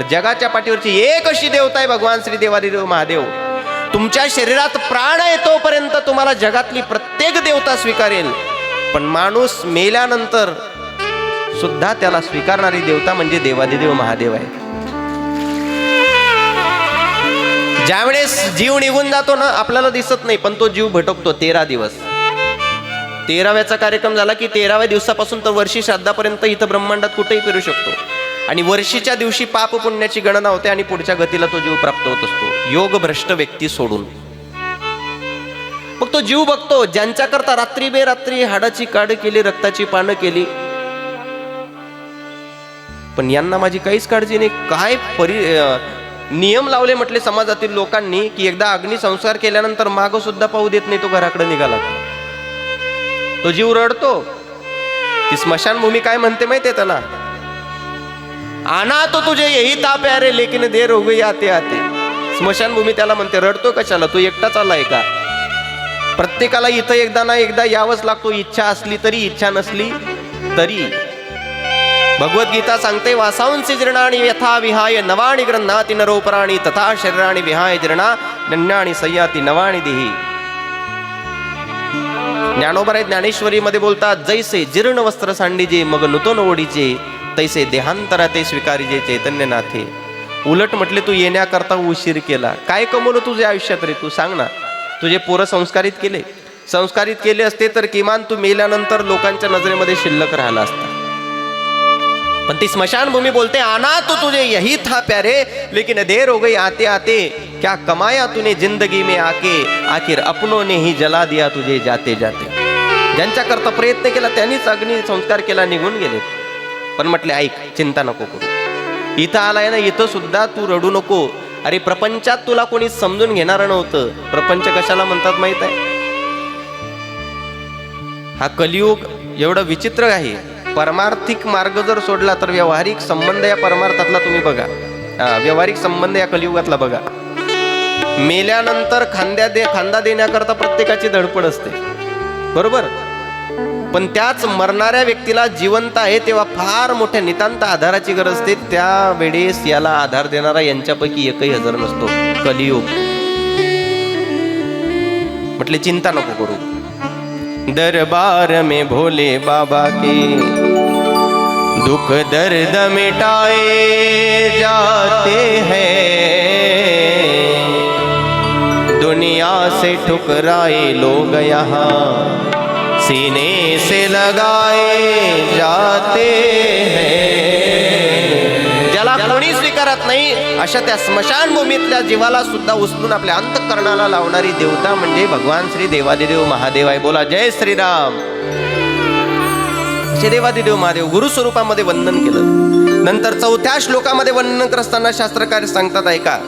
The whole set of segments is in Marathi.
जगाच्या पाठीवरची एक अशी देवता आहे भगवान श्री देवादिदेव महादेव. तुमच्या शरीरात प्राण आहे तोपर्यंत तुम्हाला जगातली प्रत्येक देवता स्वीकारेल. पण माणूस मेल्यानंतर सुद्धा त्याला स्वीकारणारी देवता म्हणजे देवादिदेव महादेव आहे. ज्यावेळेस जीव निघून जातो ना आपल्याला दिसत नाही पण तो जीव भटकतो तेरा दिवस. तेराव्याचा कार्यक्रम झाला की तेराव्या दिवसापासून तर वर्षी श्राद्धापर्यंत इथं ब्रह्मांडात कुठेही फिरू शकतो. आणि वर्षीच्या दिवशी पाप पुण्याची गणना होते आणि पुढच्या गतीला तो जीव प्राप्त होत असतो. योग भ्रष्ट व्यक्ती सोडून. मग तो जीव बघतो ज्यांच्याकरता रात्री बेरात्री हाडाची काड केली रक्ताची पानं केली. पण यांना माझी काहीच काळजी नाही. काय परि नियम लावले म्हटले समाजातील लोकांनी की एकदा अग्निसंस्कार केल्यानंतर माग सुद्धा पाहू देत नाही तो घराकडे निघाला. तो जीव रडतो. ती स्मशानभूमी काय म्हणते माहितीये त्याला? आना तो तुझे यही ताप आहे रे लेकिन देर हो गई आते आते. स्मशानभूमी त्याला म्हणते रडतो कशाला? तू एकटाच आलाय का? प्रत्येकाला इथं एकदा ना एकदा यावंच लागतो. इच्छा असली तरी इच्छा नसली तरी. भगवद्गीता सांगते वासांसी जीर्णाणी यथा विहाय नवाणी ग्रंथाती नरोपराणी तथा शरीराणी विहाय जीर्णा नन्याणी सय्याती नवाणी देही. ज्ञानोबराय ज्ञानेश्वरी मध्ये बोलतात जैसे जीर्ण वस्त्र सांडीजे मग नूतन ओढीचे तैसे देहांतरा ते स्वीकारिजे चैतन्यनाथे. उलट म्हटले तू येण्याकरता उशीर केला. काय कमवलं तुझ्या आयुष्यात रे? तू सांग ना. तुझे पोरं संस्कारित केले. संस्कारित केले असते तर किमान तू मेल्यानंतर लोकांच्या नजरेमध्ये शिल्लक राहिला असता. पण ती स्मशानभूमी बोलते आना तो तुझे यही था प्यारे लेकिन देर हो गई आते आते. क्या कमाया तूने जिंदगी में आके? आखिर अपनों ने ही जला दिया तुझे जाते जाते. ज्यांच्याकरता प्रयत्न केला त्यांनीच अग्नी संस्कार केला निघून गेले. पण म्हटले ऐक चिंता नको करू. इथं आलाय ना इथं सुद्धा तू रडू नको. अरे प्रपंचात तुला कोणी समजून घेणार नव्हतं. प्रपंच कशाला म्हणतात माहीत आहे? हा कलियुग एवढं विचित्र आहे. परमार्थिक मार्ग जर सोडला तर व्यावहारिक संबंध या परमार्थातला तुम्ही बघा. व्यवहारिक व्यावहारिक संबंध या कलियुगातला बघा. मेल्यानंतर खांद्या दे खांदा देण्याकरता प्रत्येकाची धडपड असते. बरोबर? पण त्याच मरणाऱ्या व्यक्तीला जिवंत आहे तेव्हा फार मोठ्या नितांत आधाराची गरज असते. त्यावेळेस याला आधार देणारा यांच्यापैकी एकही हजर नसतो. कलियुग. म्हटले चिंता नको करू. दरबार मे भोले बाबा के दुख दर्द मिटाए जाते हैं। दुनिया से ठुकराए लोग यहाँ। सीने से लगाए जाते हैं। ज्याला कोणी स्वीकारत नाही अशा त्या स्मशानभूमीतल्या जीवाला सुद्धा उचलून आपल्या अंतकरणाला लावणारी देवता म्हणजे भगवान श्री देवादिदेव महादेव आहे. बोला जय श्रीराम. श्री देवादिदेव महादेव गुरु स्वरूपामध्ये वंदन केलं. नंतर चौथ्या श्लोकामध्ये वंदन करत असताना शास्त्रकार सांगतात ऐका.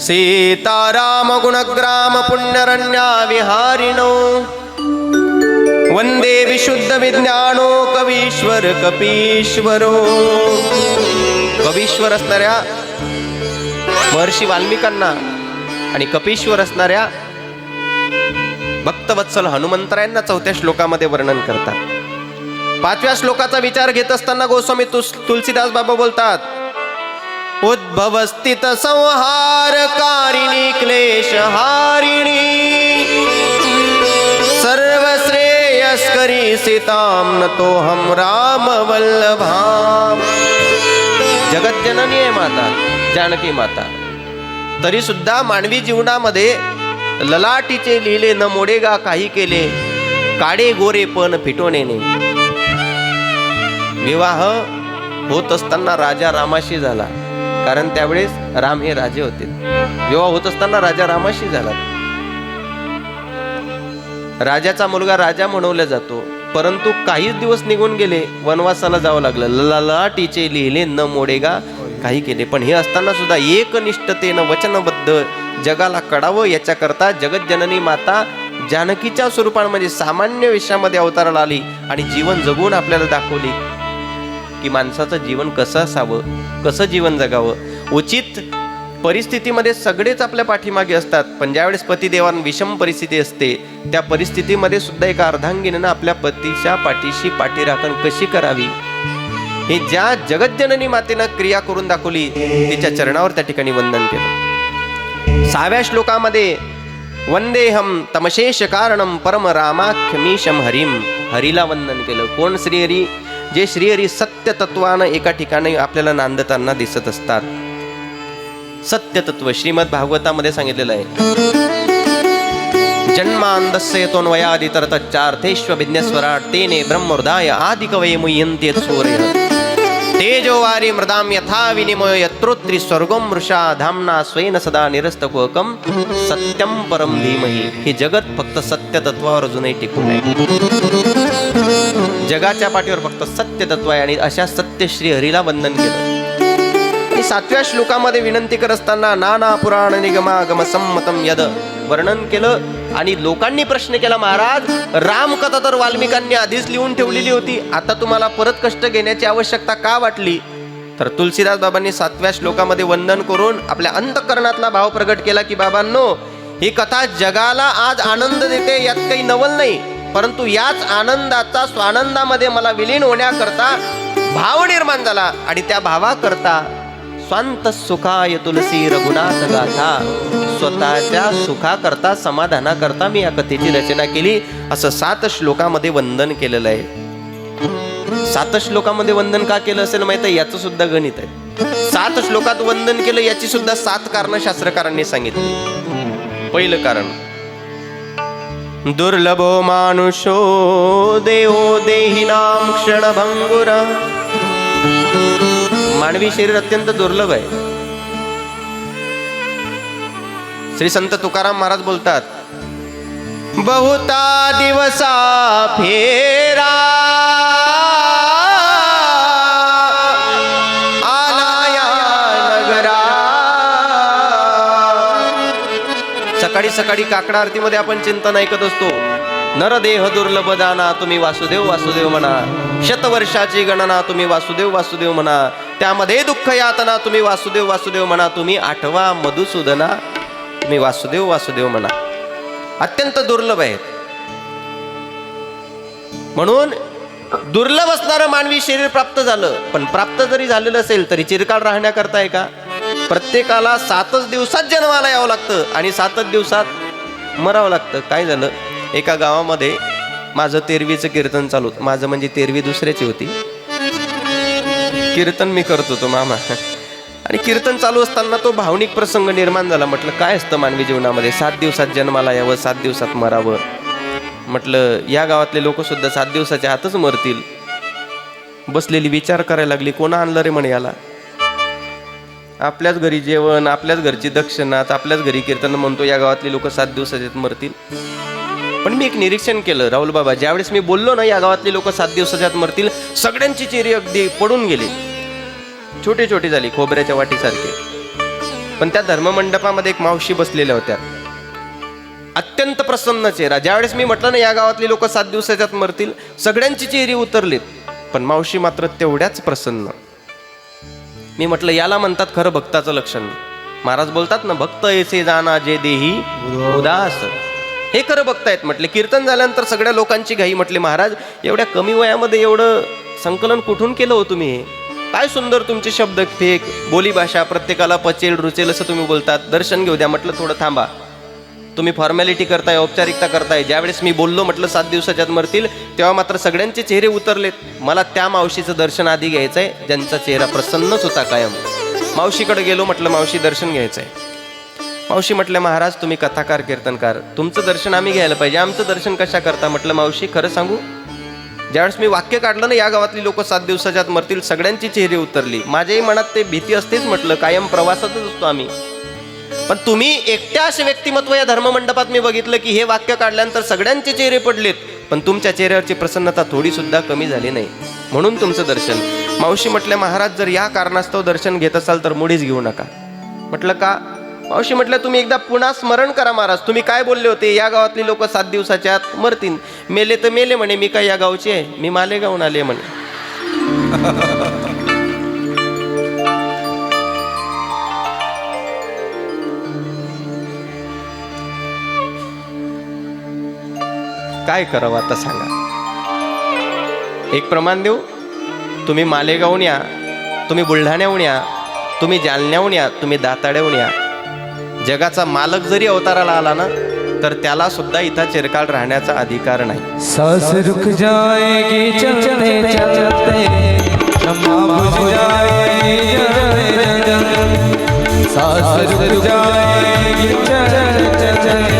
सीताराम गुणग्राम पुण्यरण्या विहारिणो विज्ञानो कवीश्वर कपीश्वरो कवीश्वर असणाऱ्या महर्षी वाल्मिकांना आणि कपीश्वर असणाऱ्या भक्तवत्सल हनुमंतरायांना चौथ्या श्लोकामध्ये वर्णन करतात. पाचव्या श्लोकाचा विचार घेत असताना गोस्वामी तुस- तुलसीदास बाबा बोलतात उद्भवस्थित संहार कारिणी क्लेश श्रेयस्करी सीताम न तो हम राम वल्लभाम जगज्जननी आहे माता जानकी माता। तरी सुद्धा मानवी जीवनामध्ये ललाटीचे लिहिले न मोडेगा काही केले काडे गोरे पण फिटवणे विवाह होत असताना राजा रामाशी झाला कारण त्यावेळेस राम हे राजे होते। विवाह होत असताना राजा रामाशी झाला। राजाचा मुलगा राजा म्हणवला जातो परंतु काहीच दिवस निघून गेले वनवासाला जावं लागलं. ललाटीचे लिहिले न मोडेगा काही केले. पण हे असताना सुद्धा एकनिष्ठतेनं वचनबद्ध जगाला कळावं याच्याकरता जगज्जननी माता जानकीच्या स्वरूपामध्ये सामान्य विषयामध्ये अवताराला आली आणि जीवन जगून आपल्याला दाखवली की माणसाचं जीवन कसं असावं कसं जीवन जगावं. उचित परिस्थितीमध्ये सगळेच आपल्या पाठीमागे असतात पण ज्यावेळेस पतिदेवान विषम परिस्थिती असते त्या परिस्थितीमध्ये सुद्धा एका अर्धांगिनीनं आपल्या पतीच्या पाठीशी पाठीराखण कशी करावी? हे ज्या जगज्जननी मातेनं क्रिया करून दाखवली तिच्या चरणावर त्या ठिकाणी वंदन केलं. सहाव्या श्लोकामध्ये वंदेहम तमशेष कारणम परम रामाख्यमीशम हरिम हरीला वंदन केलं. कोण श्रीहरी? जे श्रीहरी सत्य तत्वानं एका ठिकाणी आपल्याला नांदताना दिसत असतात. सत्य तत्व श्रीमद भागवतामध्ये सांगितलेलं आहे. जन्मांदस्य तोन्वयादितरतच्चार्थेष्व विज्ञस्वराट तेने ब्रह्महृदाय आदिकवये मुह्यन्ते सूर्य। तेजो वारी मृदां यथा विनिमय यत्रोत्री स्वर्गम मृषा धामना स्वेन सदा निरस्तकोकम सत्यम परम धीमही। हे जगत फक्त सत्य तत्वावर अजूनही टिकून आहे। जगाच्या पाठीवर फक्त सत्य तत्व आहे आणि अशा सत्य श्री हरीला वंदन केलं। सातव्या श्लोकामध्ये विनंती करत असताना नाना पुराण निगमागम संमतम यद. वर्णन केलं आणि लोकांनी प्रश्न केला महाराज रामकथा तर वाल्मिकांनी आधीच लिहून ठेवलेली होती. आता तुम्हाला परत कष्ट घेण्याची आवश्यकता का वाटली? तर तुलसीदास बाबांनी सातव्या श्लोकामध्ये वंदन करून आपल्या अंतकरणातला भाव प्रगट केला की बाबांनो ही कथा जगाला आज आनंद देते यात काही नवल नाही. परंतु याच आनंदाचा स्वानंदामध्ये मला विलीन होण्याकरता भाव निर्माण झाला आणि त्या भावाकरता स्वांत सुखाय तुलसी रघुनाथ गाथा. स्वतःच्या सुखाकरता समाधानाकरता मी या कथेची रचना केली. असं सात श्लोकामध्ये वंदन केलेलं आहे. सात श्लोकामध्ये वंदन का केलं असेल माहीत आहे? याचं सुद्धा गणित आहे. सात श्लोकात वंदन केलं याची सुद्धा सात कारण शास्त्रकारांनी सांगितली. पहिलं कारण. दुर्लभो मानुषो देहो देहिनाम क्षणभंगुर मानवी शरीर अत्यंत दुर्लभ आहे. श्री संत तुकाराम महाराज बोलतात बहुता दिवसा फेरा आला नगरा. सकाळी सकाळी काकडा आरतीमध्ये आपण चिंतन ऐकत असतो. नरदेह दुर्लभ दाना तुम्ही वासुदेव वासुदेव म्हणा. शतवर्षाची गणना तुम्ही वासुदेव वासुदेव म्हणा. त्यामध्ये दुःख यातना तुम्ही वासुदेव वासुदेव म्हणा. तुम्ही आठवा मधुसूदना तुम्ही वासुदेव वासुदेव म्हणा. अत्यंत दुर्लभ आहेत. म्हणून दुर्लभ असणारं मानवी शरीर प्राप्त झालं. पण प्राप्त जरी झालेलं असेल तरी चिरकाळ राहण्याकरता आहे का? प्रत्येकाला सातच दिवसात जन्माला यावं लागतं आणि सातच दिवसात मरावं लागतं. काय झालं? एका गावामध्ये माझं तेरवीचं कीर्तन चालू होतं. माझं म्हणजे तेरवी दुसऱ्याची होती. कीर्तन मी करत होतो मामा. आणि कीर्तन चालू असताना तो भावनिक प्रसंग निर्माण झाला. म्हटलं काय असतं मानवी जीवनामध्ये? सात दिवसात जन्माला यावं सात दिवसात मरावं. म्हटलं या गावातले लोकसुद्धा सात दिवसाच्या आतच मरतील. बसलेली विचार करायला लागली कोण आणलं रे म्हणे याला? आपल्याच घरी जेवण आपल्याच घरची दक्षिणात आपल्याच घरी कीर्तन म्हणतो या गावातली लोक सात दिवसाच्यात मरतील. पण मी एक निरीक्षण केलं राहुल बाबा. ज्यावेळेस मी बोललो ना या गावातली लोक सात दिवसाच्या आत मरतील सगळ्यांची चेहरी अगदी पडून गेली. छोटी छोटी झाली खोबऱ्याच्या वाटीसारखे. पण त्या धर्ममंडपामध्ये एक मावशी बसलेल्या होत्या. अत्यंत प्रसन्न चेहरा. ज्यावेळेस मी म्हटलं ना या गावातली लोक सात दिवसाच्या आत मरतील सगळ्यांची चेहरी उतरलीत. पण मावशी मात्र तेवढ्याच प्रसन्न. मी म्हटलं याला म्हणतात खरं भक्ताचं लक्षण. महाराज बोलतात ना भक्त ऐसे जाना जे देही उदास. हे खरं बघतायत म्हटले. कीर्तन झाल्यानंतर सगळ्या लोकांची घाई म्हटले महाराज एवढ्या कमी वयामध्ये एवढं संकलन कुठून केलं हो तुम्ही हे? काय सुंदर तुमचे शब्द फेक बोलीभाषा प्रत्येकाला पचेल रुचेल असं तुम्ही बोलतात. दर्शन घेऊ द्या म्हटलं थोडं थांबा. तुम्ही फॉर्मॅलिटी करताय औपचारिकता करताय. ज्यावेळेस मी बोललो म्हटलं सात दिवसाच्यात मरतील तेव्हा मात्र सगळ्यांचे चेहरे उतरलेत. मला त्या मावशीचं दर्शन आधी घ्यायचंय. ज्यांचा चेहरा प्रसन्नच होता कायम. मावशीकडे गेलो म्हटलं मावशी दर्शन घ्यायचंय. मावशी म्हटलं महाराज तुम्ही कथाकार कीर्तनकार. तुमचं दर्शन आम्ही घ्यायला पाहिजे. आमचं दर्शन कशा करता? म्हटलं मावशी खरं सांगू? ज्यावेळेस मी वाक्य काढलं ना या गावातली लोक सात दिवसाच्या आत मरतील सगळ्यांची चेहरे उतरली. माझ्याही मनात ते भीती असतेच म्हटलं कायम प्रवासातच असतो आम्ही. पण तुम्ही एकट्या असे व्यक्तिमत्व या धर्ममंडपात मी बघितलं की हे वाक्य काढल्यानंतर सगळ्यांचे चेहरे पडलेत. पण तुमच्या चेहऱ्यावरची प्रसन्नता थोडी सुद्धा कमी झाली नाही. म्हणून तुमचं दर्शन. मावशी म्हटल्या महाराज जर या कारणास्तव दर्शन घेत असाल तर मुळीच घेऊ नका. म्हटलं का? मावशी म्हटलं तुम्ही एकदा पुन्हा स्मरण करा महाराज. तुम्ही काय बोलले होते? या गावातली लोक सात दिवसाच्या आत मरतील. मेले तर मेले म्हणे मी काय या गावचे आहे? मी मालेगावून आले म्हणे. काय करावं आता सांगा. एक प्रमाण देऊ. तुम्ही मालेगावून या. तुम्ही बुलढाण्याहून या. तुम्ही जालन्याहून या. तुम्ही दाताड्याहून या. जगाचा मालक जरी अवताराला आला ना तर त्याला सुद्धा इथं चिरकाळ राहण्याचा अधिकार नाही. सांस रुक जाएगी चलते चलते. क्षमा बुझ जाएगी रुक जाएगी चलते चलते.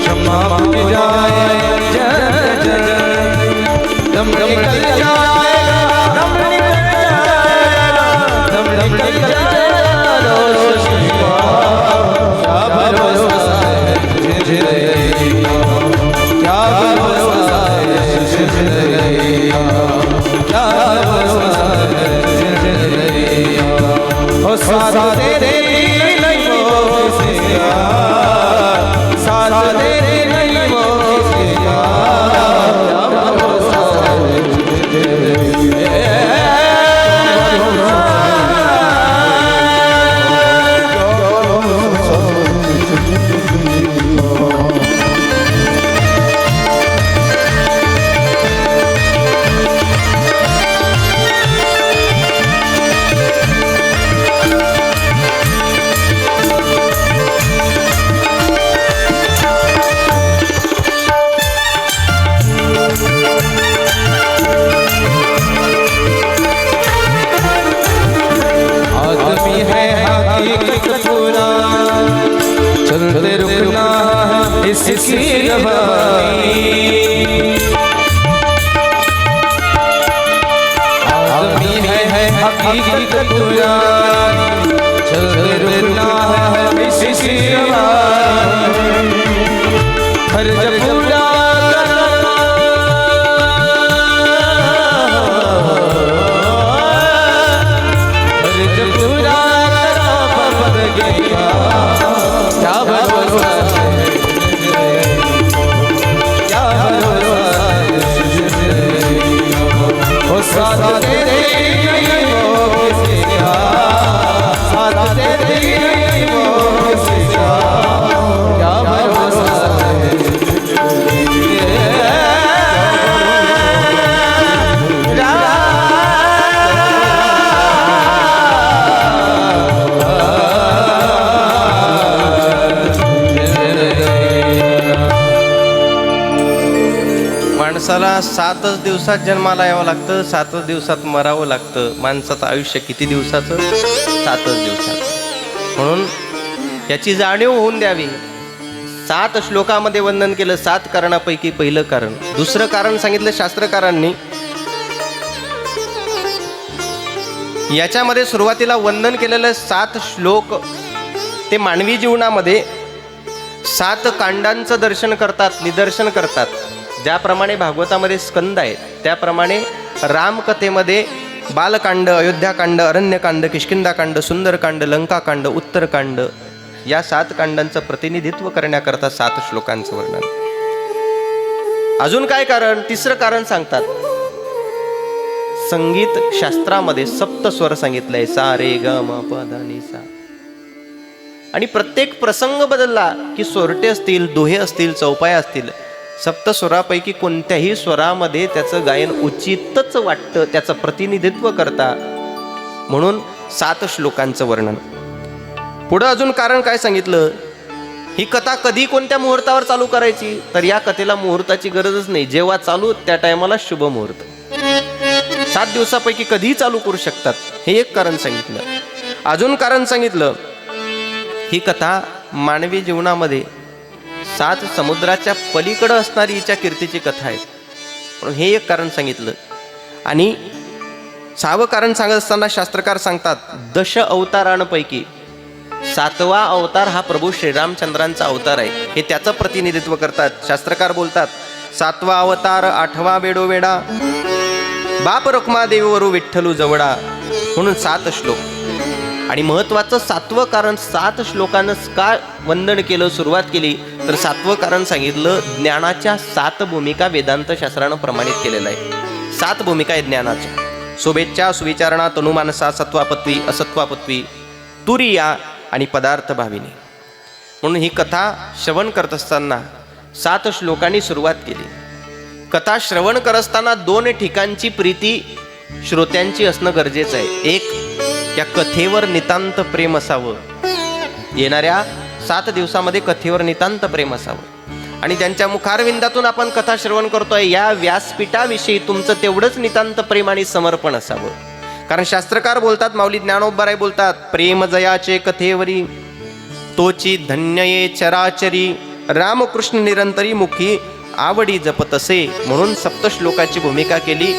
क्षमा बुझ जाएगी जलते जलते इसकी रवानी आदमी है हकीकत पूरा चलते रुकना है इसकी रवानी माणसाला सातच दिवसात जन्माला यावं लागतं सातच दिवसात मरावं लागतं. माणसाचं आयुष्य किती दिवसाचं? सातच दिवसात म्हणून याची जाणीव होऊन द्यावी. सात श्लोकामध्ये वंदन केलं सात कारणापैकी पहिलं कारण. दुसरं कारण सांगितलं शास्त्रकारांनी. याच्यामध्ये सुरुवातीला वंदन केलेलं सात श्लोक ते मानवी जीवनामध्ये सात कांडांचं दर्शन करतात निदर्शन करतात. ज्याप्रमाणे भागवतामध्ये स्कंद आहे त्याप्रमाणे रामकथेमध्ये बालकांड अयोध्याकांड अरण्यकांड किष्किंदाकांड सुंदरकांड लंकाकांड उत्तरकांड या सात कांडांचं प्रतिनिधित्व करण्याकरता सात श्लोकांचं वर्णन. अजून काय कारण? तिसरं कारण सांगतात. संगीत शास्त्रामध्ये सप्तस्वर सांगितलंय सा रे ग म प ध नि सा. आणि प्रत्येक प्रसंग बदलला की सोरटे असतील दोहे असतील चौपाया असतील सप्तस्वरापैकी कोणत्याही स्वरामध्ये त्याचं गायन उचितच वाटतं त्याचं प्रतिनिधित्व करता. म्हणून सात श्लोकांचं वर्णन. पुढं अजून कारण काय सांगितलं? ही कथा कधी कोणत्या मुहूर्तावर चालू करायची? तर या कथेला मुहूर्ताची गरजच नाही. जेव्हा चालू त्या टायमाला शुभ मुहूर्त. सात दिवसापैकी कधीही चालू करू शकतात. हे एक कारण सांगितलं. अजून कारण सांगितलं ही कथा मानवी जीवनामध्ये सात समुद्राच्या पलीकडं असणारी हिच्या कीर्तीची कथा आहे. म्हणून हे एक कारण सांगितलं. आणि सहावं कारण सांगत असताना शास्त्रकार सांगतात दश अवतारांपैकी सातवा अवतार हा प्रभू श्रीरामचंद्रांचा अवतार आहे. हे त्याचं प्रतिनिधित्व करतात. शास्त्रकार बोलतात सातवा अवतार आठवा वेडोवेडा बाप रखमा वरू विठ्ठलू जवळा म्हणून सात श्लोक. आणि महत्वाचं सातवं कारण सात श्लोकानं का वंदन केलं सुरुवात केली तर सातवं कारण सांगितलं ज्ञानाच्या सात भूमिका वेदांत शास्त्रानं प्रमाणित केलेलं आहे. सात भूमिका आहे ज्ञानाच्या. शुभेच्छा सुविचारणा तनुमानसा सत्वापत्वी असत्वापत्वी तुरिया आणि पदार्थ भाविनी म्हणून ही कथा श्रवण करत असताना सात श्लोकांनी सुरुवात केली. कथा श्रवण करत असताना दोन ठिकाणची प्रीती श्रोत्यांची असणं गरजेचं आहे. एक या कथेवर नितांत प्रेम असावं. येणाऱ्या सात दिवसामध्ये कथेवर नितांत प्रेम असावं. आणि ज्यांच्या मुखारविंदातून आपण कथा श्रवण करतोय या व्यासपीठाविषयी तुमचं तेवढंच नितांत प्रेम आणि समर्पण असावं. कारण शास्त्रकार बोलतात माऊली ज्ञानोबराय बोलतात प्रेम जयाचे कथेवरी तोची धन्यये चराचरी रामकृष्ण निरंतरी मुखी आवडी जपत असे म्हणून सप्तश्लोकाची भूमिका केली.